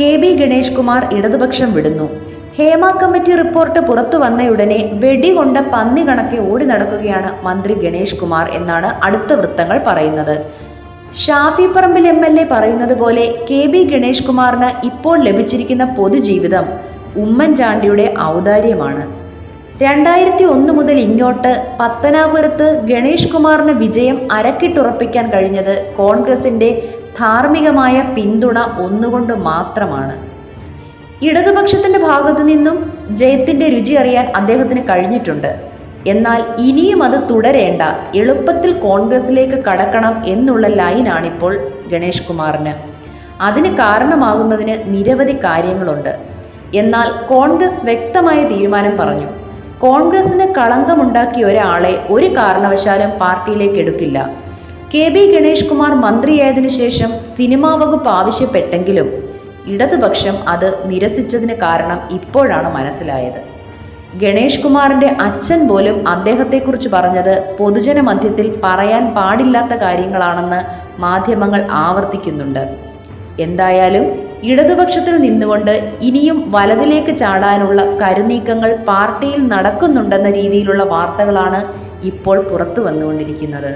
K B Ganesh Kumar ഇടതുപക്ഷം വിടുന്നു. Hema committee report പുറത്തു വന്നയുടനെ വെടികൊണ്ട പന്നി കണക്കെ ഓടി നടക്കുകയാണ് മന്ത്രി ഗണേഷ് കുമാർ എന്നാണ് അടുത്ത വൃത്തങ്ങൾ പറയുന്നത്. Shafi Parambil M L A പറയുന്നത് പോലെ കെ ബി ഗണേഷ് കുമാറിന് ഇപ്പോൾ ലഭിച്ചിരിക്കുന്ന പൊതുജീവിതം ഉമ്മൻചാണ്ടിയുടെ ഔദാര്യമാണ്. രണ്ടായിരത്തി ഒന്ന് മുതൽ ഇങ്ങോട്ട് പത്തനാപുരത്ത് ഗണേഷ് കുമാറിന് വിജയം അരക്കിട്ടുറപ്പിക്കാൻ കഴിഞ്ഞത് കോൺഗ്രസിന്റെ ധാർമ്മികമായ പിന്തുണ ഒന്നുകൊണ്ട് മാത്രമാണ്. ഇടതുപക്ഷത്തിന്റെ ഭാഗത്തു നിന്നും ജയത്തിന്റെ രുചി അറിയാൻ അദ്ദേഹത്തിന് കഴിഞ്ഞിട്ടുണ്ട്. എന്നാൽ ഇനിയും അത് തുടരേണ്ട എളുപ്പത്തിൽ കോൺഗ്രസിലേക്ക് കടക്കണം എന്നുള്ള ലൈനാണിപ്പോൾ ഗണേഷ് കുമാറിന്. അതിന് കാരണമാകുന്നതിന് നിരവധി കാര്യങ്ങളുണ്ട്. എന്നാൽ കോൺഗ്രസ് വ്യക്തമായ തീരുമാനം പറഞ്ഞു. കോൺഗ്രസിന് കളങ്കമുണ്ടാക്കിയ ഒരാളെ ഒരു കാരണവശാലും പാർട്ടിയിലേക്ക് എടുക്കില്ല. കെ ബി ഗണേഷ് കുമാർ മന്ത്രിയായതിനു ശേഷം സിനിമാ വകുപ്പ് ആവശ്യപ്പെട്ടെങ്കിലും ഇടതുപക്ഷം അത് നിരസിച്ചതിന് കാരണം ഇപ്പോഴാണ് മനസ്സിലായത്. ഗണേഷ് കുമാറിന്റെ അച്ഛൻ പോലും അദ്ദേഹത്തെക്കുറിച്ച് പറഞ്ഞത് പൊതുജന മധ്യത്തിൽ പറയാൻ പാടില്ലാത്ത കാര്യങ്ങളാണെന്ന് മാധ്യമങ്ങൾ ആവർത്തിക്കുന്നുണ്ട്. എന്തായാലും ഇടതുപക്ഷത്തിൽ നിന്നുകൊണ്ട് ഇനിയും വലതിലേക്ക് ചാടാനുള്ള കരുനീക്കങ്ങൾ പാർട്ടിയിൽ നടക്കുന്നുണ്ടെന്ന രീതിയിലുള്ള വാർത്തകളാണ് ഇപ്പോൾ പുറത്തു വന്നുകൊണ്ടിരിക്കുന്നത്